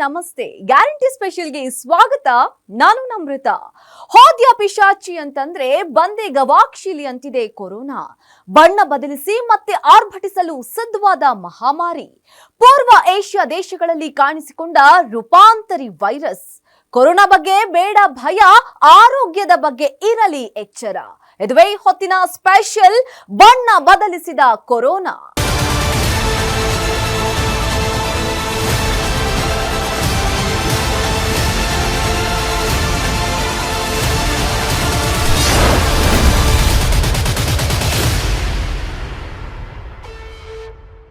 ನಮಸ್ತೆ. ಗ್ಯಾರಂಟಿ ಸ್ಪೆಷಲ್ಗೆ ಸ್ವಾಗತ. ನಾನು ನಮೃತ ಹೋದ್ಯ ಪಿಶಾಚಿ ಅಂತಂದ್ರೆ ಬಂದೆ ಗವಾಕ್ಷಿಲಿ ಅಂತಿದೆ ಕೊರೋನಾ. ಬಣ್ಣ ಬದಲಿಸಿ ಮತ್ತೆ ಆರ್ಭಟಿಸಲು ಸಿದ್ಧವಾದ ಮಹಾಮಾರಿ. ಪೂರ್ವ ಏಷ್ಯಾ ದೇಶಗಳಲ್ಲಿ ಕಾಣಿಸಿಕೊಂಡ ರೂಪಾಂತರಿ ವೈರಸ್. ಕೊರೋನಾ ಬಗ್ಗೆ ಬೇಡ ಭಯ, ಆರೋಗ್ಯದ ಬಗ್ಗೆ ಇರಲಿ ಎಚ್ಚರ. ಇದುವೇ ಹೊತ್ತಿನ ಸ್ಪೆಷಲ್, ಬಣ್ಣ ಬದಲಿಸಿದ ಕೊರೋನಾ.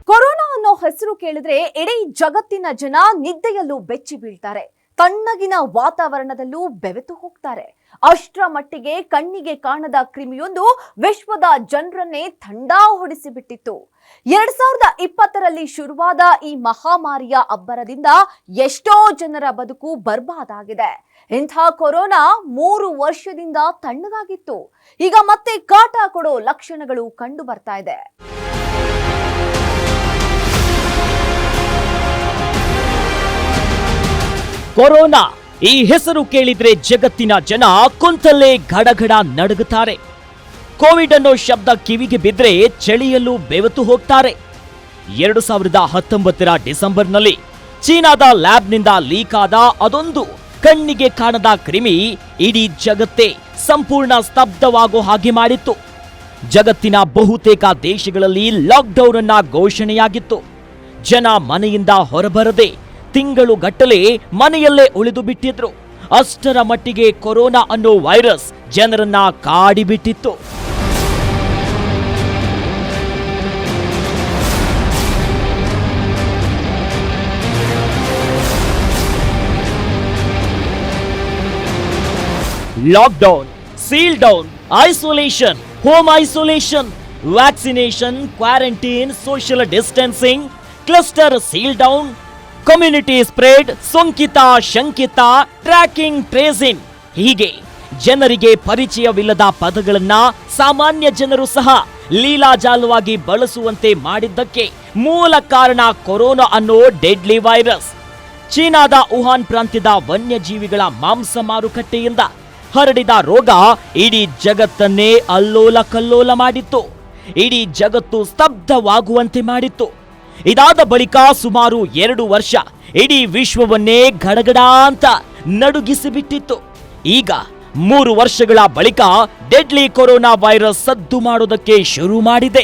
ಕೊರೋನಾ ಅನ್ನೋ ಹೆಸರು ಕೇಳಿದ್ರೆ ಇಡೀ ಜಗತ್ತಿನ ಜನ ನಿದ್ದೆಯಲ್ಲೂ ಬೆಚ್ಚಿ ಬೀಳ್ತಾರೆ. ತಣ್ಣಗಿನ ವಾತಾವರಣದಲ್ಲೂ ಬೆವೆತು ಹೋಗ್ತಾರೆ. ಅಷ್ಟರ ಮಟ್ಟಿಗೆ ಕಣ್ಣಿಗೆ ಕಾಣದ ಕ್ರಿಮಿಯೊಂದು ವಿಶ್ವದ ಜನರನ್ನೇ ಥಂಡಾ ಹೊಡಿಸಿ ಬಿಟ್ಟಿತ್ತು ಎರಡ್ ಸಾವಿರದ ಇಪ್ಪತ್ತರಲ್ಲಿ ಶುರುವಾದ ಈ ಮಹಾಮಾರಿಯ ಅಬ್ಬರದಿಂದ ಎಷ್ಟೋ ಜನರ ಬದುಕು ಬರ್ಬಾದಾಗಿದೆ. ಇಂಥ ಕೊರೋನಾ ಮೂರು ವರ್ಷದಿಂದ ತಣ್ಣಗಾಗಿತ್ತು. ಈಗ ಮತ್ತೆ ಕಾಟ ಕೊಡೋ ಲಕ್ಷಣಗಳು ಕಂಡು ಬರ್ತಾ ಇದೆ. ಕೊರೋನಾ. ಈ ಹೆಸರು ಕೇಳಿದ್ರೆ ಜಗತ್ತಿನ ಜನ ಕುಂತಲ್ಲೇ ಗಡಗಡ ನಡಗುತ್ತಾರೆ. ಕೋವಿಡ್ ಅನ್ನೋ ಶಬ್ದ ಕಿವಿಗೆ ಬಿದ್ರೆ ಚಳಿಯಲ್ಲೂ ಬೆವತು ಹೋಗ್ತಾರೆ. ಎರಡು ಸಾವಿರದ ಹತ್ತೊಂಬತ್ತರ ಡಿಸೆಂಬರ್ನಲ್ಲಿ ಚೀನಾದ ಲ್ಯಾಬ್ನಿಂದ ಲೀಕ್ ಆದ ಅದೊಂದು ಕಣ್ಣಿಗೆ ಕಾಣದ ಕ್ರಿಮಿ ಇಡೀ ಜಗತ್ತೇ ಸಂಪೂರ್ಣ ಸ್ತಬ್ಧವಾಗೋ ಹಾಗೆ ಮಾಡಿತ್ತು. ಜಗತ್ತಿನ ಬಹುತೇಕ ದೇಶಗಳಲ್ಲಿ ಲಾಕ್ಡೌನ್ ಅನ್ನ ಘೋಷಣೆಯಾಗಿತ್ತು. ಜನ ಮನೆಯಿಂದ ಹೊರಬರದೆ ತಿಂಗಳು ಗಟ್ಟಲೆ ಮನೆಯಲ್ಲೇ ಉಳಿದು ಬಿಟ್ಟಿದ್ರು. ಅಷ್ಟರ ಮಟ್ಟಿಗೆ ಕೊರೋನಾ ಅನ್ನೋ ವೈರಸ್ ಜನರನ್ನ ಕಾಡಿಬಿಟ್ಟಿತ್ತು. Lockdown seal down isolation home isolation vaccination quarantine social distancing cluster seal down community spread ಸೋಂಕಿತ, ಶಂಕಿತ ಟ್ರ್ಯಾಕಿಂಗ್ ಟ್ರೇಸಿಂಗ್ ಹೀಗೆ ಜನರಿಗೆ ಪರಿಚಯವಿಲ್ಲದ ಪದಗಳನ್ನ ಸಾಮಾನ್ಯ ಜನರು ಸಹ ಲೀಲಾಜಾಲವಾಗಿ ಬಳಸುವಂತೆ ಮಾಡಿದ್ದಕ್ಕೆ ಮೂಲ ಕಾರಣ ಕೊರೋನಾ ಅನ್ನೋ ಡೆಡ್ಲಿ ವೈರಸ್ ಚೀನಾದ ವುಹಾನ್ ಪ್ರಾಂತ್ಯದ ವನ್ಯಜೀವಿಗಳ ಮಾಂಸ ಮಾರುಕಟ್ಟೆಯಿಂದ ಹರಡಿದ ರೋಗ ಇಡೀ ಜಗತ್ತನ್ನೇ ಅಲ್ಲೋಲ ಕಲ್ಲೋಲ ಮಾಡಿತ್ತು. ಇಡೀ ಜಗತ್ತು ಸ್ತಬ್ಧವಾಗುವಂತೆ ಮಾಡಿತ್ತು. ಇದಾದ ಬಳಿಕ ಸುಮಾರು ಎರಡು ವರ್ಷ ಇಡೀ ವಿಶ್ವವನ್ನೇ ಗಡಗಡ ಅಂತ ನಡುಗಿಸಿಬಿಟ್ಟಿತ್ತು. ಈಗ ಮೂರು ವರ್ಷಗಳ ಬಳಿಕ ಡೆಡ್ಲಿ ಕೊರೋನಾ ವೈರಸ್ ಸದ್ದು ಮಾಡೋದಕ್ಕೆ ಶುರು ಮಾಡಿದೆ.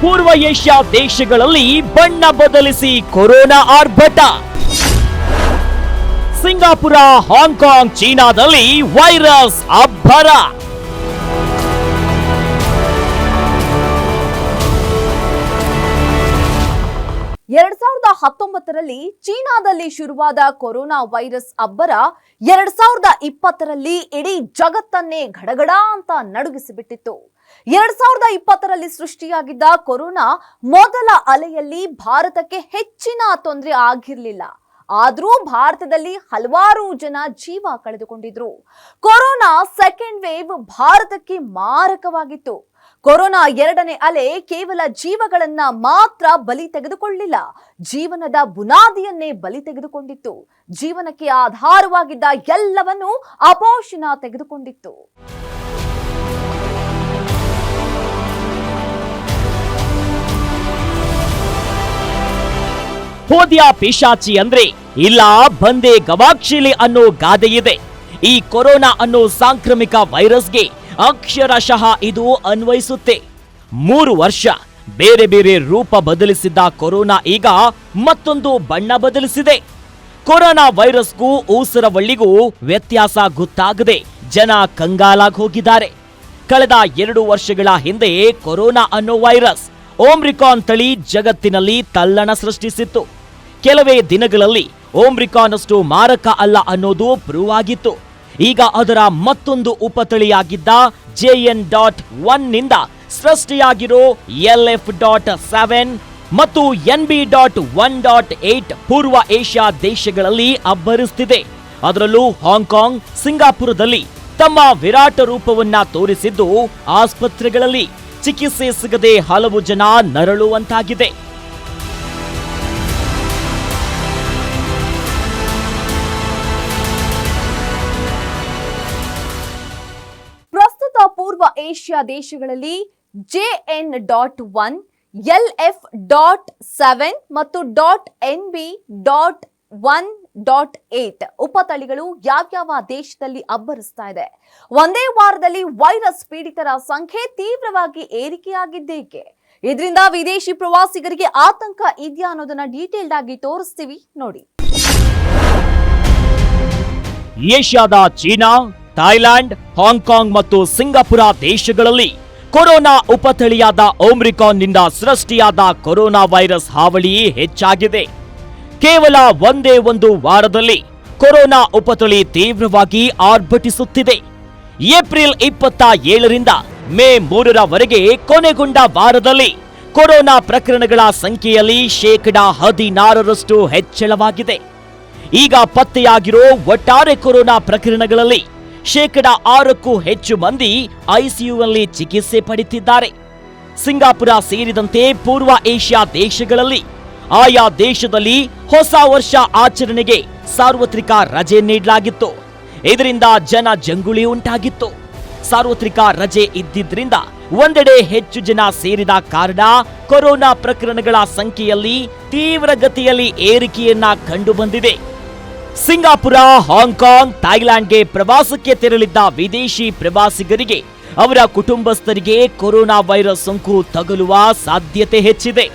ಪೂರ್ವ ಏಷ್ಯಾ ದೇಶಗಳಲ್ಲಿ ಬಣ್ಣ ಬದಲಿಸಿ ಕೊರೋನಾ ಆರ್ಭಟ. ಸಿಂಗಾಪುರ ಹಾಂಗ್ಕಾಂಗ್ ಚೀನಾದಲ್ಲಿ ವೈರಸ್ ಅಬ್ಬರ. ಎರಡ್ ಸಾವಿರದ ಹತ್ತೊಂಬತ್ತರಲ್ಲಿ ಚೀನಾದಲ್ಲಿ ಶುರುವಾದ ಕೊರೋನಾ ವೈರಸ್ ಅಬ್ಬರ, ಎರಡ್ ಸಾವಿರದ ಇಪ್ಪತ್ತರಲ್ಲಿ ಇಡೀ ಜಗತ್ತನ್ನೇ ಗಡಗಡ ಅಂತ ನಡುಗಿಸಿಬಿಟ್ಟಿತ್ತು. ಎರಡ್ ಸಾವಿರದ ಇಪ್ಪತ್ತರಲ್ಲಿ ಸೃಷ್ಟಿಯಾಗಿದ್ದ ಕೊರೋನಾ ಮೊದಲ ಅಲೆಯಲ್ಲಿ ಭಾರತಕ್ಕೆ ಹೆಚ್ಚಿನ ತೊಂದರೆ ಆಗಿರ್ಲಿಲ್ಲ. ಆದ್ರೂ ಭಾರತದಲ್ಲಿ ಹಲವಾರು ಜನ ಜೀವ ಕಳೆದುಕೊಂಡಿದ್ರು. ಕೊರೋನಾ ಸೆಕೆಂಡ್ ವೇವ್ ಭಾರತಕ್ಕೆ ಮಾರಕವಾಗಿತ್ತು. ಕೊರೋನಾ ಎರಡನೇ ಅಲೆ ಕೇವಲ ಜೀವಗಳನ್ನ ಮಾತ್ರ ಬಲಿ ತೆಗೆದುಕೊಳ್ಳಿಲ್ಲ, ಜೀವನದ ಬುನಾದಿಯನ್ನೇ ಬಲಿ ತೆಗೆದುಕೊಂಡಿತ್ತು. ಜೀವನಕ್ಕೆ ಆಧಾರವಾಗಿದ್ದ ಎಲ್ಲವನ್ನೂ ಅಪೋಷಣ ತೆಗೆದುಕೊಂಡಿತ್ತು. ಹೋದ್ಯ ಪಿಶಾಚಿ ಅಂದ್ರೆ, ಇಲ್ಲ, ಬಂದೆ ಗವಾಕ್ಷಿಲಿ ಅನ್ನೋ ಗಾದೆ ಇದೆ. ಈ ಕೊರೋನಾ ಅನ್ನೋ ಸಾಂಕ್ರಾಮಿಕ ವೈರಸ್ಗೆ ಅಕ್ಷರಶಃ ಇದು ಅನ್ವಯಿಸುತ್ತೆ. ಮೂರು ವರ್ಷ, ಬೇರೆ ಬೇರೆ ರೂಪ ಬದಲಿಸಿದ್ದ ಕೊರೋನಾ ಈಗ ಮತ್ತೊಂದು ಬಣ್ಣ ಬದಲಿಸಿದೆ. ಕೊರೋನಾ ವೈರಸ್ಗೂ ಊಸರವಳ್ಳಿಗೂ ವ್ಯತ್ಯಾಸ ಗೊತ್ತಾಗದೆ ಜನ ಕಂಗಾಲಾಗಿ ಹೋಗಿದ್ದಾರೆ. ಕಳೆದ ಎರಡು ವರ್ಷಗಳ ಹಿಂದೆ ಕೊರೋನಾ ಅನ್ನೋ ವೈರಸ್ ಓಮ್ರಿಕಾನ್ ತಳಿ ಜಗತ್ತಿನಲ್ಲಿ ತಲ್ಲಣ ಸೃಷ್ಟಿಸಿತ್ತು. ಕೆಲವೇ ದಿನಗಳಲ್ಲಿ ಓಮ್ರಿಕಾನ್ ಅಷ್ಟು ಮಾರಕ ಅಲ್ಲ ಅನ್ನೋದು ಪ್ರೂವ್ ಆಗಿತ್ತು ಈಗ ಅದರ ಮತ್ತೊಂದು ಉಪತಳಿಯಾಗಿದ್ದ ಜೆಎನ್ ಡಾಟ್ ಒನ್ನಿಂದ ಸೃಷ್ಟಿಯಾಗಿರೋ ಎಲ್ ಎಫ್ ಡಾಟ್ ಸೆವೆನ್ ಮತ್ತು N B dot one dot eight ಪೂರ್ವ ಏಷ್ಯಾ ದೇಶಗಳಲ್ಲಿ ಅಬ್ಬರಿಸುತ್ತಿದೆ ಅದರಲ್ಲೂ ಹಾಂಗ್ಕಾಂಗ್, ಸಿಂಗಾಪುರದಲ್ಲಿ ತಮ್ಮ ವಿರಾಟ ರೂಪವನ್ನ ತೋರಿಸಿದ್ದು ಆಸ್ಪತ್ರೆಗಳಲ್ಲಿ ಚಿಕಿತ್ಸೆ ಸಿಗದೆ ಹಲವು ಜನ ನರಳುವಂತಾಗಿದೆ. ಏಷ್ಯಾ ದೇಶಗಳಲ್ಲಿ J N dot one, L F dot seven ಮತ್ತು dot N B dot one dot eight ಉಪತಳಿಗಳು ಯಾವ್ಯಾವ ದೇಶದಲ್ಲಿ ಅಬ್ಬರಿಸ್ತಾ ಇದೆ? ಒಂದೇ ವಾರದಲ್ಲಿ ವೈರಸ್ ಪೀಡಿತರ ಸಂಖ್ಯೆ ತೀವ್ರವಾಗಿ ಏರಿಕೆಯಾಗಿದ್ದೇಕೆ? ಇದರಿಂದ ವಿದೇಶಿ ಪ್ರವಾಸಿಗರಿಗೆ ಆತಂಕ ಇದೆಯಾ ಅನ್ನೋದನ್ನ ಡೀಟೇಲ್ಡ್ ಆಗಿ ತೋರಿಸ್ತೀವಿ ನೋಡಿ. ಏಷ್ಯಾದ ಚೀನಾ ಥೈಲ್ಯಾಂಡ್ ಹಾಂಗ್ಕಾಂಗ್ ಮತ್ತು ಸಿಂಗಾಪುರ ದೇಶಗಳಲ್ಲಿ ಕೊರೋನಾ ಉಪತಳಿಯಾದ ಓಮ್ರಿಕಾನ್ನಿಂದ ಸೃಷ್ಟಿಯಾದ ಕೊರೋನಾ ವೈರಸ್ ಹಾವಳಿ ಹೆಚ್ಚಾಗಿದೆ. ಕೇವಲ ಒಂದೇ ಒಂದು ವಾರದಲ್ಲಿ ಕೊರೋನಾ ಉಪತಳಿ ತೀವ್ರವಾಗಿ ಆರ್ಭಟಿಸುತ್ತಿದೆ. ಏಪ್ರಿಲ್ ಇಪ್ಪತ್ತ ಏಳರಿಂದ ಮೇ ಮೂರರವರೆಗೆ ಕೊನೆಗೊಂಡ ವಾರದಲ್ಲಿ ಕೊರೋನಾ ಪ್ರಕರಣಗಳ ಸಂಖ್ಯೆಯಲ್ಲಿ ಶೇಕಡ ಹದಿನಾರರಷ್ಟು ಹೆಚ್ಚಳವಾಗಿದೆ. ಈಗ ಪತ್ತೆಯಾಗಿರೋ ಒಟ್ಟಾರೆ ಕೊರೋನಾ ಪ್ರಕರಣಗಳಲ್ಲಿ ಶೇಕಡ ಆರಕ್ಕೂ ಹೆಚ್ಚು ಮಂದಿ ಐಸಿಯುನಲ್ಲಿ ಚಿಕಿತ್ಸೆ ಪಡೆಯುತ್ತಿದ್ದಾರೆ. ಸಿಂಗಾಪುರ ಸೇರಿದಂತೆ ಪೂರ್ವ ಏಷ್ಯಾ ದೇಶಗಳಲ್ಲಿ ಆಯಾ ದೇಶದಲ್ಲಿ ಹೊಸ ವರ್ಷ ಆಚರಣೆಗೆ ಸಾರ್ವತ್ರಿಕ ರಜೆ ನೀಡಲಾಗಿತ್ತು. ಇದರಿಂದ ಜನ ಜಂಗುಳಿ ಉಂಟಾಗಿತ್ತು. ಸಾರ್ವತ್ರಿಕ ರಜೆ ಇದ್ದಿದ್ರಿಂದ ಒಂದೆಡೆ ಹೆಚ್ಚು ಜನ ಸೇರಿದ ಕಾರಣ ಕೊರೋನಾ ಪ್ರಕರಣಗಳ ಸಂಖ್ಯೆಯಲ್ಲಿ ತೀವ್ರಗತಿಯಲ್ಲಿ ಏರಿಕೆಯನ್ನ ಕಂಡುಬಂದಿದೆ. ಸಿಂಗಾಪುರ ಹಾಂಗ್ಕಾಂಗ್ ಥಾಯ್ಲೆಂಡ್ಗೆ ಪ್ರವಾಸಕ್ಕೆ ತೆರಳಿದ್ದ ವಿದೇಶಿ ಪ್ರವಾಸಿಗರಿಗೆ ಅವರ ಕುಟುಂಬಸ್ಥರಿಗೆ ಕೊರೋನಾ ವೈರಸ್ ಸೋಂಕು ತಗುಲುವ ಸಾಧ್ಯತೆ ಹೆಚ್ಚಿದೆ.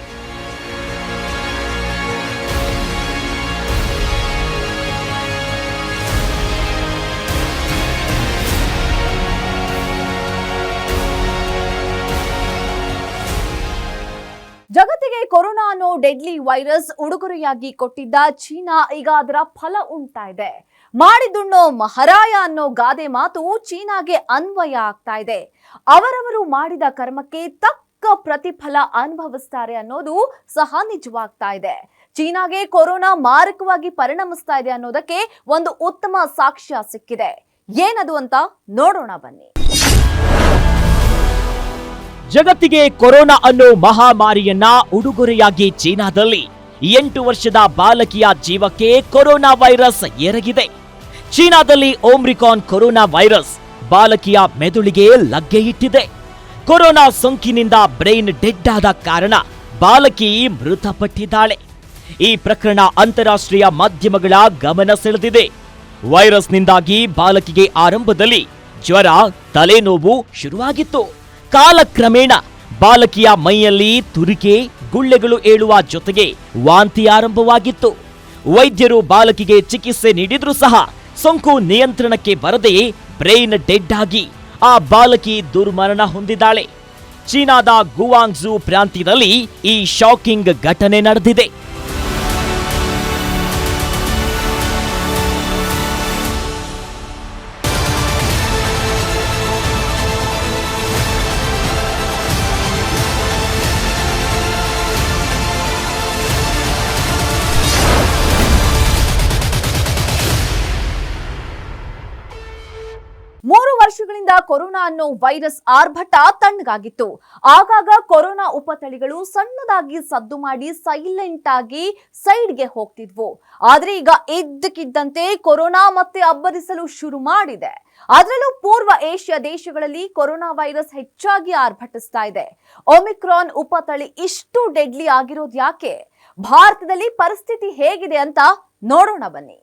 ಕೊರೋನಾ ಅನ್ನೋ ಡೆಡ್ಲಿ ವೈರಸ್ ಉಡುಗೊರೆಯಾಗಿ ಕೊಟ್ಟಿದ್ದ ಚೀನಾ ಈಗ ಅದರ ಫಲ ಉಂಟಾ ಇದೆ. ಮಾಡಿದುಣ್ಣೋ ಮಹಾರಾಯ ಅನ್ನೋ ಗಾದೆ ಮಾತು ಚೀನಾಗೆ ಅನ್ವಯ ಆಗ್ತಾ ಇದೆ. ಅವರವರು ಮಾಡಿದ ಕರ್ಮಕ್ಕೆ ತಕ್ಕ ಪ್ರತಿಫಲ ಅನುಭವಿಸ್ತಾರೆ ಅನ್ನೋದು ಸಹ ನಿಜವಾಗ್ತಾ ಇದೆ. ಚೀನಾಗೆ ಕೊರೋನಾ ಮಾರಕವಾಗಿ ಪರಿಣಮಿಸ್ತಾ ಇದೆ ಅನ್ನೋದಕ್ಕೆ ಒಂದು ಉತ್ತಮ ಸಾಕ್ಷ್ಯ ಸಿಕ್ಕಿದೆ. ಏನದು ಅಂತ ನೋಡೋಣ ಬನ್ನಿ. ಜಗತ್ತಿಗೆ ಕೊರೋನಾ ಅನ್ನೋ ಮಹಾಮಾರಿಯನ್ನ ಉಡುಗೊರೆಯಾಗಿ ಚೀನಾದಲ್ಲಿ ಎಂಟು ವರ್ಷದ ಬಾಲಕಿಯ ಜೀವಕ್ಕೆ ಕೊರೋನಾ ವೈರಸ್ ಎರಗಿದೆ. ಚೀನಾದಲ್ಲಿ ಓಮ್ರಿಕಾನ್ ಕೊರೋನಾ ವೈರಸ್ ಬಾಲಕಿಯ ಮೆದುಳಿಗೆ ಲಗ್ಗೆ ಇಟ್ಟಿದೆ. ಕೊರೋನಾ ಸೋಂಕಿನಿಂದ ಬ್ರೈನ್ ಡೆಡ್ ಆದ ಕಾರಣ ಬಾಲಕಿ ಮೃತಪಟ್ಟಿದ್ದಾಳೆ. ಈ ಪ್ರಕರಣ ಅಂತಾರಾಷ್ಟ್ರೀಯ ಮಾಧ್ಯಮಗಳ ಗಮನ ಸೆಳೆದಿದೆ. ವೈರಸ್ನಿಂದಾಗಿ ಬಾಲಕಿಗೆ ಆರಂಭದಲ್ಲಿ ಜ್ವರ, ತಲೆನೋವು ಶುರುವಾಗಿತ್ತು. ಕಾಲಕ್ರಮೇಣ ಬಾಲಕಿಯ ಮೈಯಲ್ಲಿ ತುರಿಕೆ, ಗುಳ್ಳೆಗಳು ಏಳುವ ಜೊತೆಗೆ ವಾಂತಿ ಆರಂಭವಾಗಿತ್ತು. ವೈದ್ಯರು ಬಾಲಕಿಗೆ ಚಿಕಿತ್ಸೆ ನೀಡಿದರೂ ಸಹ ಸೋಂಕು ನಿಯಂತ್ರಣಕ್ಕೆ ಬರದೆ ಬ್ರೈನ್ ಡೆಡ್ ಆಗಿ ಆ ಬಾಲಕಿ ದುರ್ಮರಣ ಹೊಂದಿದ್ದಾಳೆ. ಚೀನಾದ ಗುವಾಂಗ್ಝು ಪ್ರಾಂತ್ಯದಲ್ಲಿ ಈ ಶಾಕಿಂಗ್ ಘಟನೆ ನಡೆದಿದೆ. ಕೊರೋನಾ ಅನ್ನೋ ವೈರಸ್ ಆರ್ಭಟ ತಣ್ಣಗಾಗಿತ್ತು. ಆಗಾಗ ಕೊರೋನಾ ಉಪತಳಿಗಳು ಸಣ್ಣದಾಗಿ ಸದ್ದು ಮಾಡಿ ಸೈಲೆಂಟ್ ಆಗಿ ಸೈಡ್ಗೆ ಹೋಗ್ತಿದ್ವು. ಆದ್ರೆ ಈಗ ಇದ್ದಕ್ಕಿದ್ದಂತೆ ಕೊರೋನಾ ಮತ್ತೆ ಅಬ್ಬರಿಸಲು ಶುರು ಮಾಡಿದೆ. ಅದರಲ್ಲೂ ಪೂರ್ವ ಏಷ್ಯಾ ದೇಶಗಳಲ್ಲಿ ಕೊರೋನಾ ವೈರಸ್ ಹೆಚ್ಚಾಗಿ ಆರ್ಭಟಿಸ್ತಾ ಇದೆ. ಒಮಿಕ್ರಾನ್ ಉಪತಳಿ ಇಷ್ಟು ಡೆಡ್ಲಿ ಆಗಿರೋದು ಯಾಕೆ ಭಾರತದಲ್ಲಿ ಪರಿಸ್ಥಿತಿ ಹೇಗಿದೆ ಅಂತ ನೋಡೋಣ ಬನ್ನಿ.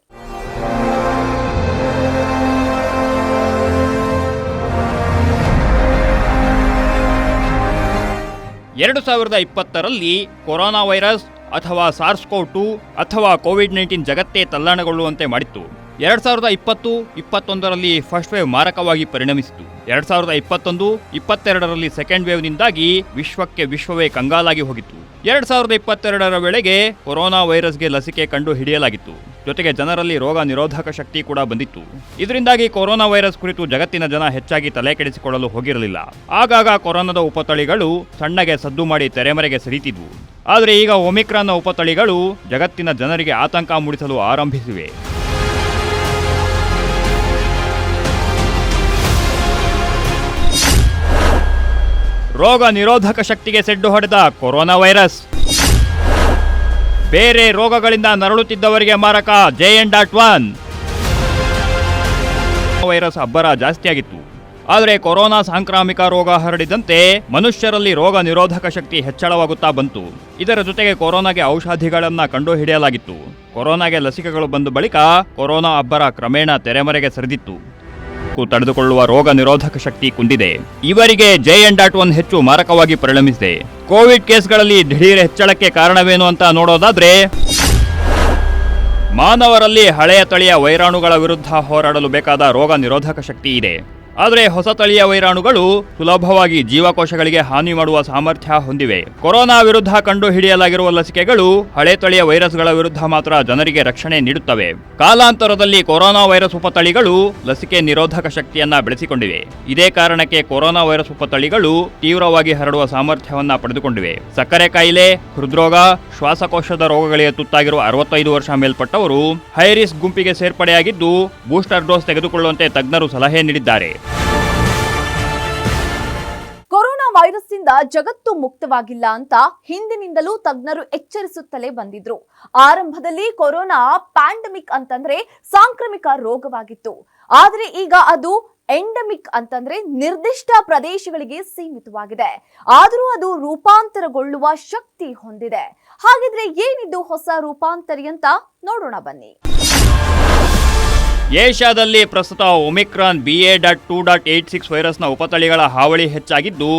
ಎರಡು ಸಾವಿರದ ಇಪ್ಪತ್ತರಲ್ಲಿ ಕೊರೋನಾ ವೈರಸ್ ಅಥವಾ ಸಾರ್ಸ್ಕೋ ಟು ಅಥವಾ ಕೋವಿಡ್ ನೈನ್ಟೀನ್ ಜಗತ್ತೇ ತಲ್ಲಣಗೊಳ್ಳುವಂತೆ ಮಾಡಿತ್ತು. ಎರಡ್ ಸಾವಿರದ ಇಪ್ಪತ್ತು, ಇಪ್ಪತ್ತೊಂದರಲ್ಲಿ ಫಸ್ಟ್ ವೇವ್ ಮಾರಕವಾಗಿ ಪರಿಣಮಿಸಿತು. ಎರಡ್ ಸಾವಿರದ ಇಪ್ಪತ್ತೊಂದು, ಇಪ್ಪತ್ತೆರಡರಲ್ಲಿ ಸೆಕೆಂಡ್ ವೇವ್ನಿಂದಾಗಿ ವಿಶ್ವಕ್ಕೆ ವಿಶ್ವವೇ ಕಂಗಾಲಾಗಿ ಹೋಗಿತ್ತು. ಎರಡ್ ಸಾವಿರದ ಇಪ್ಪತ್ತೆರಡರ ವೇಳೆಗೆ ಕೊರೋನಾ ವೈರಸ್ಗೆ ಲಸಿಕೆ ಕಂಡು ಹಿಡಿಯಲಾಗಿತ್ತು ಜೊತೆಗೆ ಜನರಲ್ಲಿ ರೋಗ ನಿರೋಧಕ ಶಕ್ತಿ ಕೂಡ ಬಂದಿತ್ತು. ಇದರಿಂದಾಗಿ ಕೊರೋನಾ ವೈರಸ್ ಕುರಿತು ಜಗತ್ತಿನ ಜನ ಹೆಚ್ಚಾಗಿ ತಲೆ ಕೆಡಿಸಿಕೊಳ್ಳಲು ಹೋಗಿರಲಿಲ್ಲ. ಆಗಾಗ ಕೊರೋನಾದ ಉಪತಳಿಗಳು ಸಣ್ಣಗೆ ಸದ್ದು ಮಾಡಿ ತೆರೆಮರೆಗೆ ಸರಿತಿದ್ವು ಆದರೆ ಈಗ ಒಮಿಕ್ರಾನ್ನ ಉಪತಳಿಗಳು ಜಗತ್ತಿನ ಜನರಿಗೆ ಆತಂಕ ಮೂಡಿಸಲು ಆರಂಭಿಸಿವೆ. ರೋಗ ನಿರೋಧಕ ಶಕ್ತಿಗೆ ಸೆಡ್ಡು ಹೊಡೆದ ಕೊರೋನಾ ವೈರಸ್. ಬೇರೆ ರೋಗಗಳಿಂದ ನರಳುತ್ತಿದ್ದವರಿಗೆ ಮಾರಕ J N dot one virus ಅಬ್ಬರ ಜಾಸ್ತಿಯಾಗಿತ್ತು. ಆದರೆ ಕೊರೋನಾ ಸಾಂಕ್ರಾಮಿಕ ರೋಗ ಹರಡಿದಂತೆ ಮನುಷ್ಯರಲ್ಲಿ ರೋಗ ನಿರೋಧಕ ಶಕ್ತಿ ಹೆಚ್ಚಳವಾಗುತ್ತಾ ಬಂತು. ಇದರ ಜೊತೆಗೆ ಕೊರೋನಾಗೆ ಔಷಧಿಗಳನ್ನು ಕಂಡುಹಿಡಿಯಲಾಗಿತ್ತು. ಕೊರೋನಾಗೆ ಲಸಿಕೆಗಳು ಬಂದ ಬಳಿಕ ಕೊರೋನಾ ಅಬ್ಬರ ಕ್ರಮೇಣ ತೆರೆಮರೆಗೆ ಸರಿದಿತ್ತು. ತಡೆದುಕೊಳ್ಳುವ ರೋಗ ನಿರೋಧಕ ಶಕ್ತಿ ಕುಂದಿದೆ. ಇವರಿಗೆ ಜೆ ಎನ್ ಡಾಟ್ ಒನ್ ಹೆಚ್ಚು ಮಾರಕವಾಗಿ ಪರಿಣಮಿಸಿದೆ. ಕೋವಿಡ್ ಕೇಸ್ಗಳಲ್ಲಿ ದಿಢೀರ್ ಹೆಚ್ಚಳಕ್ಕೆ ಕಾರಣವೇನು ಅಂತ ನೋಡೋದಾದ್ರೆ, ಮಾನವರಲ್ಲಿ ಹಳೆಯ ತಳಿಯ ವೈರಾಣುಗಳ ವಿರುದ್ಧ ಹೋರಾಡಲು ಬೇಕಾದ ರೋಗ ನಿರೋಧಕ ಶಕ್ತಿ ಇದೆ. ಆದರೆ ಹೊಸ ತಳಿಯ ವೈರಾಣುಗಳು ಸುಲಭವಾಗಿ ಜೀವಕೋಶಗಳಿಗೆ ಹಾನಿ ಮಾಡುವ ಸಾಮರ್ಥ್ಯ ಹೊಂದಿವೆ. ಕೊರೋನಾ ವಿರುದ್ಧ ಕಂಡು ಹಿಡಿಯಲಾಗಿರುವ ಲಸಿಕೆಗಳು ಹಳೆ ತಳಿಯ ವೈರಸ್ಗಳ ವಿರುದ್ಧ ಮಾತ್ರ ಜನರಿಗೆ ರಕ್ಷಣೆ ನೀಡುತ್ತವೆ. ಕಾಲಾಂತರದಲ್ಲಿ ಕೊರೋನಾ ವೈರಸ್ ಉಪತಳಿಗಳು ಲಸಿಕೆ ನಿರೋಧಕ ಶಕ್ತಿಯನ್ನ ಬೆಳೆಸಿಕೊಂಡಿವೆ. ಇದೇ ಕಾರಣಕ್ಕೆ ಕೊರೋನಾ ವೈರಸ್ ಉಪತಳಿಗಳು ತೀವ್ರವಾಗಿ ಹರಡುವ ಸಾಮರ್ಥ್ಯವನ್ನ ಪಡೆದುಕೊಂಡಿವೆ. ಸಕ್ಕರೆ ಕಾಯಿಲೆ, ಹೃದ್ರೋಗ, ಶ್ವಾಸಕೋಶದ ರೋಗಗಳಿಗೆ ತುತ್ತಾಗಿರುವ ಅರವತ್ತೈದು ವರ್ಷ ಮೇಲ್ಪಟ್ಟವರು ಹೈರಿಸ್ ಗುಂಪಿಗೆ ಸೇರ್ಪಡೆಯಾಗಿದ್ದು ಬೂಸ್ಟರ್ ಡೋಸ್ ತೆಗೆದುಕೊಳ್ಳುವಂತೆ ತಜ್ಞರು ಸಲಹೆ ನೀಡಿದ್ದಾರೆ. ವೈರಸ್ನಿಂದ ಜಗತ್ತು ಮುಕ್ತವಾಗಿಲ್ಲ ಅಂತ ಹಿಂದಿನಿಂದಲೂ ತಜ್ಞರು ಎಚ್ಚರಿಸುತ್ತಲೇ ಬಂದಿದ್ರು. ಆರಂಭದಲ್ಲಿ ಕೊರೋನಾ ಪ್ಯಾಂಡಮಿಕ್ ಅಂತಂದ್ರೆ ಸಾಂಕ್ರಾಮಿಕ ರೋಗವಾಗಿತ್ತು. ಆದರೆ ಈಗ ಅದು ಎಂಡಮಿಕ್ ಅಂತಂದ್ರೆ ನಿರ್ದಿಷ್ಟ ಪ್ರದೇಶಗಳಿಗೆ ಸೀಮಿತವಾಗಿದೆ. ಆದರೂ ಅದು ರೂಪಾಂತರಗೊಳ್ಳುವ ಶಕ್ತಿ ಹೊಂದಿದೆ. ಹಾಗಿದ್ರೆ ಏನಿದು ಹೊಸ ರೂಪಾಂತರಿ ಅಂತ ನೋಡೋಣ ಬನ್ನಿ. ಏಷ್ಯಾದಲ್ಲಿ ಪ್ರಸ್ತುತ omicron B A dot two dot eight six ವೈರಸ್ನ ಉಪತಳಿಗಳ ಹಾವಳಿ ಹೆಚ್ಚಾಗಿದ್ದು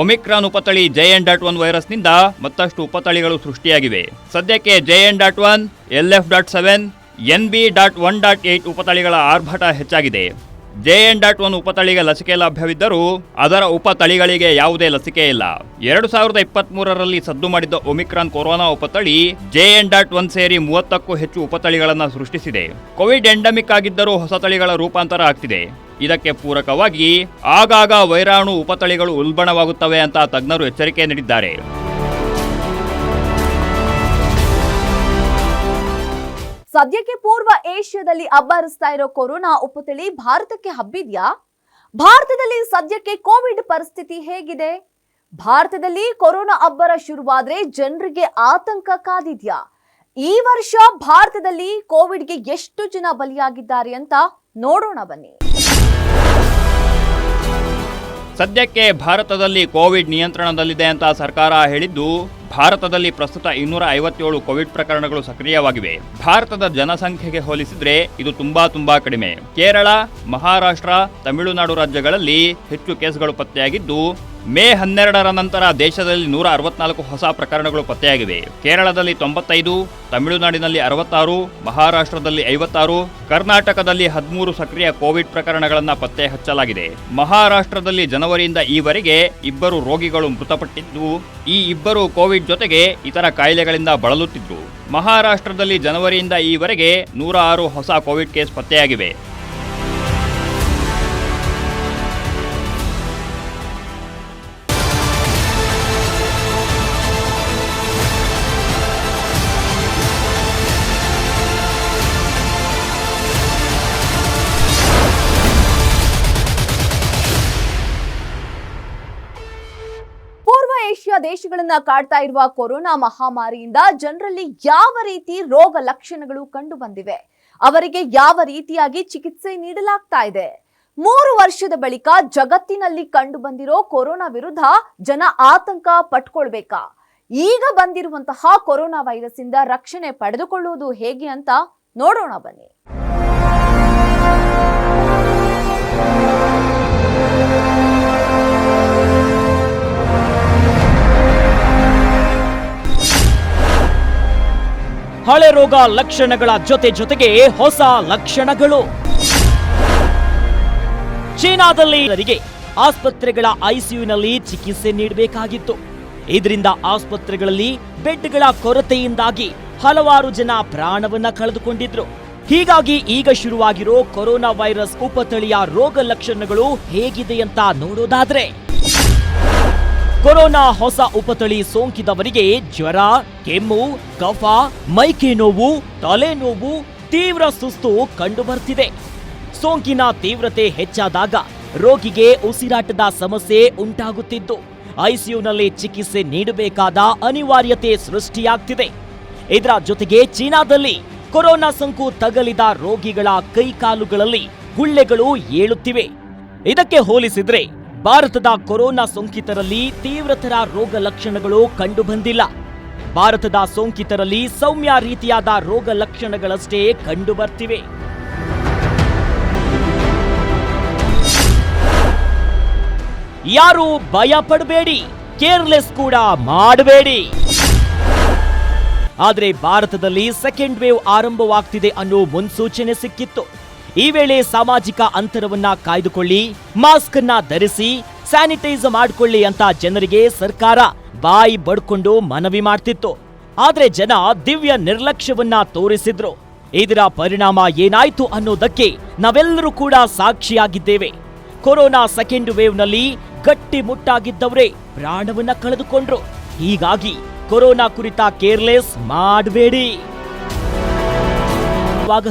ಒಮಿಕ್ರಾನ್ ಉಪತಳಿ ಜೆ ಎನ್ ಡಾಟ್ ಒನ್ ವೈರಸ್ನಿಂದ ಮತ್ತಷ್ಟು ಉಪತಳಿಗಳು ಸೃಷ್ಟಿಯಾಗಿವೆ. ಸದ್ಯಕ್ಕೆ J N dot one, L F dot seven, N B dot one dot eight ಉಪತಳಿಗಳ ಆರ್ಭಟ ಹೆಚ್ಚಾಗಿದೆ. ಜೆ ಎನ್ ಡಾಟ್ ಒನ್ ಉಪತಳಿಗೆ ಲಸಿಕೆ ಲಭ್ಯವಿದ್ದರೂ ಅದರ ಉಪತಳಿಗಳಿಗೆ ಯಾವುದೇ ಲಸಿಕೆ ಇಲ್ಲ. ಎರಡು ಸಾವಿರದ ಇಪ್ಪತ್ತ್ ಮೂರರಲ್ಲಿ ಸದ್ದು ಮಾಡಿದ್ದ ಒಮಿಕ್ರಾನ್ ಕೊರೋನಾ ಉಪತಳಿ ಜೆ ಎನ್ ಡಾಟ್ ಒನ್ ಸೇರಿ ಮೂವತ್ತಕ್ಕೂ ಹೆಚ್ಚು ಉಪತಳಿಗಳನ್ನು ಸೃಷ್ಟಿಸಿದೆ. ಕೋವಿಡ್ ಎಂಡಮಿಕ್ ಆಗಿದ್ದರೂ ಹೊಸ ತಳಿಗಳ ರೂಪಾಂತರ ಆಗ್ತಿದೆ. ಇದಕ್ಕೆ ಪೂರಕವಾಗಿ ಆಗಾಗ ವೈರಾಣು ಉಪತಳಿಗಳು ಉಲ್ಬಣವಾಗುತ್ತವೆ ಅಂತ ತಜ್ಞರು ಎಚ್ಚರಿಕೆ ನೀಡಿದ್ದಾರೆ. ಸದ್ಯಕ್ಕೆ ಪೂರ್ವ ಏಷ್ಯಾದಲ್ಲಿ ಅಬ್ಬರಿಸ್ತಾ ಇರೋ ಕೊರೋನಾ ಉಪತಳಿ ಭಾರತಕ್ಕೆ ಹಬ್ಬಿದ್ಯಾ? ಭಾರತದಲ್ಲಿ ಸದ್ಯಕ್ಕೆ ಕೋವಿಡ್ ಪರಿಸ್ಥಿತಿ ಹೇಗಿದೆ? ಭಾರತದಲ್ಲಿ ಕೊರೋನಾ ಅಬ್ಬರ ಶುರುವಾದ್ರೆ ಜನರಿಗೆ ಆತಂಕ ಕಾದಿದ್ಯಾ? ಈ ವರ್ಷ ಭಾರತದಲ್ಲಿ ಕೋವಿಡ್ಗೆ ಎಷ್ಟು ಜನ ಬಲಿಯಾಗಿದ್ದಾರೆ ಅಂತ ನೋಡೋಣ ಬನ್ನಿ. ಸದ್ಯಕ್ಕೆ ಭಾರತದಲ್ಲಿ ಕೋವಿಡ್ ನಿಯಂತ್ರಣದಲ್ಲಿದೆ ಅಂತ ಸರ್ಕಾರ ಹೇಳಿದ್ದು ಭಾರತದಲ್ಲಿ ಪ್ರಸ್ತುತ ಇನ್ನೂರ ಐವತ್ತೇಳು ಕೋವಿಡ್ ಪ್ರಕರಣಗಳು ಸಕ್ರಿಯವಾಗಿವೆ. ಭಾರತದ ಜನಸಂಖ್ಯೆಗೆ ಹೋಲಿಸಿದ್ರೆ ಇದು ತುಂಬಾ ತುಂಬಾ ಕಡಿಮೆ. ಕೇರಳ, ಮಹಾರಾಷ್ಟ್ರ, ತಮಿಳುನಾಡು ರಾಜ್ಯಗಳಲ್ಲಿ ಹೆಚ್ಚು ಕೇಸ್ಗಳು ಪತ್ತೆಯಾಗಿದ್ದು ಮೇ ಹನ್ನೆರಡರ ನಂತರ ದೇಶದಲ್ಲಿ ನೂರ ಅರವತ್ನಾಲ್ಕು ಹೊಸ ಪ್ರಕರಣಗಳು ಪತ್ತೆಯಾಗಿವೆ. ಕೇರಳದಲ್ಲಿ ತೊಂಬತ್ತೈದು, ತಮಿಳುನಾಡಿನಲ್ಲಿ ಅರವತ್ತಾರು, ಮಹಾರಾಷ್ಟ್ರದಲ್ಲಿ ಐವತ್ತಾರು, ಕರ್ನಾಟಕದಲ್ಲಿ ಹದಿಮೂರು ಸಕ್ರಿಯ ಕೋವಿಡ್ ಪ್ರಕರಣಗಳನ್ನು ಪತ್ತೆ ಹಚ್ಚಲಾಗಿದೆ. ಮಹಾರಾಷ್ಟ್ರದಲ್ಲಿ ಜನವರಿಯಿಂದ ಈವರೆಗೆ ಇಬ್ಬರು ರೋಗಿಗಳು ಮೃತಪಟ್ಟಿದ್ದು, ಈ ಇಬ್ಬರು ಕೋವಿಡ್ ಜೊತೆಗೆ ಇತರ ಕಾಯಿಲೆಗಳಿಂದ ಬಳಲುತ್ತಿದ್ದರು ಮಹಾರಾಷ್ಟ್ರದಲ್ಲಿ ಜನವರಿಯಿಂದ ಈವರೆಗೆ ನೂರ ಆರು ಹೊಸ ಕೋವಿಡ್ ಕೇಸ್ ಪತ್ತೆಯಾಗಿವೆ. ದೇಶಗಳನ್ನ ಕಾಡ್ತಾ ಇರುವ ಕೊರೋನಾ ಮಹಾಮಾರಿಯಿಂದ ಜನರಲ್ಲಿ ಯಾವ ರೀತಿ ರೋಗ ಲಕ್ಷಣಗಳು ಕಂಡು ಬಂದಿವೆ ಅವರಿಗೆ ಯಾವ ರೀತಿಯಾಗಿ ಚಿಕಿತ್ಸೆ ನೀಡಲಾಗ್ತಾ ಇದೆ? ಮೂರು ವರ್ಷದ ಬಳಿಕ ಜಗತ್ತಿನಲ್ಲಿ ಕಂಡು ಬಂದಿರೋ ಕೊರೋನಾ ವಿರುದ್ಧ ಜನ ಆತಂಕ ಪಟ್ಕೊಳ್ಬೇಕಾ? ಈಗ ಬಂದಿರುವಂತಹ ಕೊರೋನಾ ವೈರಸ್ ಇಂದ ರಕ್ಷಣೆ ಪಡೆದುಕೊಳ್ಳುವುದು ಹೇಗೆ ಅಂತ ನೋಡೋಣ ಬನ್ನಿ. ಹಳೆ ರೋಗ ಲಕ್ಷಣಗಳ ಜೊತೆ ಜೊತೆಗೆ ಹೊಸ ಲಕ್ಷಣಗಳು. ಚೀನಾದಲ್ಲಿ ಅವರಿಗೆ ಆಸ್ಪತ್ರೆಗಳ ಐಸಿಯುನಲ್ಲಿ ಚಿಕಿತ್ಸೆ ನೀಡಬೇಕಾಗಿತ್ತು. ಇದರಿಂದ ಆಸ್ಪತ್ರೆಗಳಲ್ಲಿ ಬೆಡ್ಗಳ ಕೊರತೆಯಿಂದಾಗಿ ಹಲವಾರು ಜನ ಪ್ರಾಣವನ್ನ ಕಳೆದುಕೊಂಡಿದ್ರು. ಹೀಗಾಗಿ ಈಗ ಶುರುವಾಗಿರೋ ಕೊರೋನಾ ವೈರಸ್ ಉಪತಳಿಯ ರೋಗ ಲಕ್ಷಣಗಳು ಹೇಗಿದೆ ಅಂತ ನೋಡೋದಾದ್ರೆ ಕೊರೋನಾ ಹೊಸ ಉಪತಳಿ ಸೋಂಕಿದವರಿಗೆ ಜ್ವರ, ಕೆಮ್ಮು, ಕಫ, ಮೈಕೆ ನೋವು ತಲೆನೋವು ತೀವ್ರ ಸುಸ್ತು ಕಂಡುಬರ್ತಿದೆ. ಸೋಂಕಿನ ತೀವ್ರತೆ ಹೆಚ್ಚಾದಾಗ ರೋಗಿಗೆ ಉಸಿರಾಟದ ಸಮಸ್ಯೆ ಉಂಟಾಗುತ್ತಿದ್ದು, ಐಸಿಯುನಲ್ಲಿ ಚಿಕಿತ್ಸೆ ನೀಡಬೇಕಾದ ಅನಿವಾರ್ಯತೆ ಸೃಷ್ಟಿಯಾಗ್ತಿದೆ. ಇದರ ಜೊತೆಗೆ ಚೀನಾದಲ್ಲಿ ಕೊರೋನಾ ಸೋಂಕು ತಗಲಿದ ರೋಗಿಗಳ ಕೈಕಾಲುಗಳಲ್ಲಿ ಗುಳ್ಳೆಗಳು ಏಳುತ್ತಿವೆ. ಇದಕ್ಕೆ ಹೋಲಿಸಿದ್ರೆ ಭಾರತದ ಕೊರೋನಾ ಸೋಂಕಿತರಲ್ಲಿ ತೀವ್ರತರ ರೋಗ ಲಕ್ಷಣಗಳು ಕಂಡುಬಂದಿಲ್ಲ. ಭಾರತದ ಸೋಂಕಿತರಲ್ಲಿ ಸೌಮ್ಯ ರೀತಿಯಾದ ರೋಗ ಲಕ್ಷಣಗಳಷ್ಟೇ ಕಂಡುಬರ್ತಿವೆ. ಯಾರು ಭಯ ಪಡಬೇಡಿ ಕೇರ್ಲೆಸ್ ಕೂಡ ಮಾಡಬೇಡಿ. ಆದರೆ ಭಾರತದಲ್ಲಿ ಸೆಕೆಂಡ್ ವೇವ್ ಆರಂಭವಾಗ್ತಿದೆ ಅನ್ನೋ ಮುನ್ಸೂಚನೆ ಸಿಕ್ಕಿತ್ತು. ಈ ವೇಳೆ ಸಾಮಾಜಿಕ ಅಂತರವನ್ನ ಕಾಯ್ದುಕೊಳ್ಳಿ ಮಾಸ್ಕ್ ಅನ್ನ ಧರಿಸಿ, ಸ್ಯಾನಿಟೈಸ್ ಮಾಡ್ಕೊಳ್ಳಿ ಅಂತ ಜನರಿಗೆ ಸರ್ಕಾರ ಬಾಯಿ ಬಡ್ಕೊಂಡು ಮನವಿ ಮಾಡ್ತಿತ್ತು. ಆದ್ರೆ ಜನ ದಿವ್ಯ ನಿರ್ಲಕ್ಷ್ಯವನ್ನ ತೋರಿಸಿದ್ರು. ಇದರ ಪರಿಣಾಮ ಏನಾಯ್ತು ಅನ್ನೋದಕ್ಕೆ ನಾವೆಲ್ಲರೂ ಕೂಡ ಸಾಕ್ಷಿಯಾಗಿದ್ದೇವೆ. ಕೊರೋನಾ ಸೆಕೆಂಡ್ ವೇವ್ನಲ್ಲಿ ಗಟ್ಟಿ ಮುಟ್ಟಾಗಿದ್ದವರೇ ಪ್ರಾಣವನ್ನ ಕಳೆದುಕೊಂಡ್ರು. ಹೀಗಾಗಿ ಕೊರೋನಾ ಕುರಿತ ಕೇರ್ಲೆಸ್ ಮಾಡಬೇಡಿ.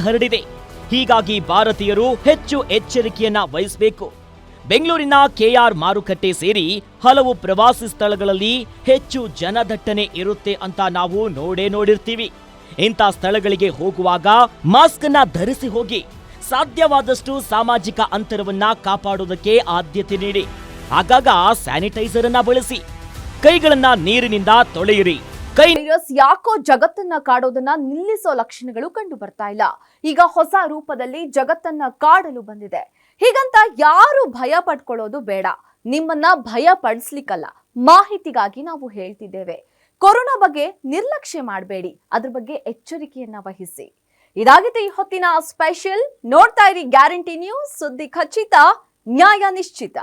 ಹರಡಿದೆ ಹೀಗಾಗಿ ಭಾರತೀಯರು ಹೆಚ್ಚು ಎಚ್ಚರಿಕೆಯನ್ನ ವಹಿಸಬೇಕು. ಬೆಂಗಳೂರಿನ ಕೆಆರ್ ಮಾರುಕಟ್ಟೆ ಸೇರಿ ಹಲವು ಪ್ರವಾಸಿ ಸ್ಥಳಗಳಲ್ಲಿ ಹೆಚ್ಚು ಜನದಟ್ಟಣೆ ಇರುತ್ತೆ ಅಂತ ನಾವು ನೋಡೇ ನೋಡಿರ್ತೀವಿ. ಇಂಥ ಸ್ಥಳಗಳಿಗೆ ಹೋಗುವಾಗ ಮಾಸ್ಕ್ ಅನ್ನ ಧರಿಸಿ ಹೋಗಿ ಸಾಧ್ಯವಾದಷ್ಟು ಸಾಮಾಜಿಕ ಅಂತರವನ್ನ ಕಾಪಾಡೋದಕ್ಕೆ ಆದ್ಯತೆ ನೀಡಿ. ಆಗಾಗ ಸ್ಯಾನಿಟೈಸರ್ ಅನ್ನ ಬಳಸಿ. ಕೈಗಳನ್ನ ನೀರಿನಿಂದ ತೊಳೆಯಿರಿ. ಕೈ ವೈರಸ್ ಯಾಕೋ ಜಗತ್ತನ್ನ ಕಾಡೋದನ್ನ ನಿಲ್ಲಿಸೋ ಲಕ್ಷಣಗಳು ಕಂಡು ಬರ್ತಾ ಇಲ್ಲ. ಈಗ ಹೊಸ ರೂಪದಲ್ಲಿ ಜಗತ್ತನ್ನ ಕಾಡಲು ಬಂದಿದೆ. ಹೀಗಂತ ಯಾರು ಭಯ ಪಡ್ಕೊಳ್ಳೋದು ಬೇಡ. ನಿಮ್ಮನ್ನ ಭಯ ಪಡಿಸ್ಲಿಕ್ಕಲ್ಲ. ಮಾಹಿತಿಗಾಗಿ ನಾವು ಹೇಳ್ತಿದ್ದೇವೆ. ಕೊರೋನಾ ಬಗ್ಗೆ ನಿರ್ಲಕ್ಷ್ಯ ಮಾಡಬೇಡಿ. ಅದ್ರ ಬಗ್ಗೆ ಎಚ್ಚರಿಕೆಯನ್ನ ವಹಿಸಿ. ಇದಾಗಿದೆ ಈ ಹೊತ್ತಿನ ಸ್ಪೆಷಲ್. ನೋಡ್ತಾ ಇರಿ ಗ್ಯಾರಂಟಿ ನ್ಯೂಸ್. ಸುದ್ದಿ ಖಚಿತ, ನ್ಯಾಯ ನಿಶ್ಚಿತ.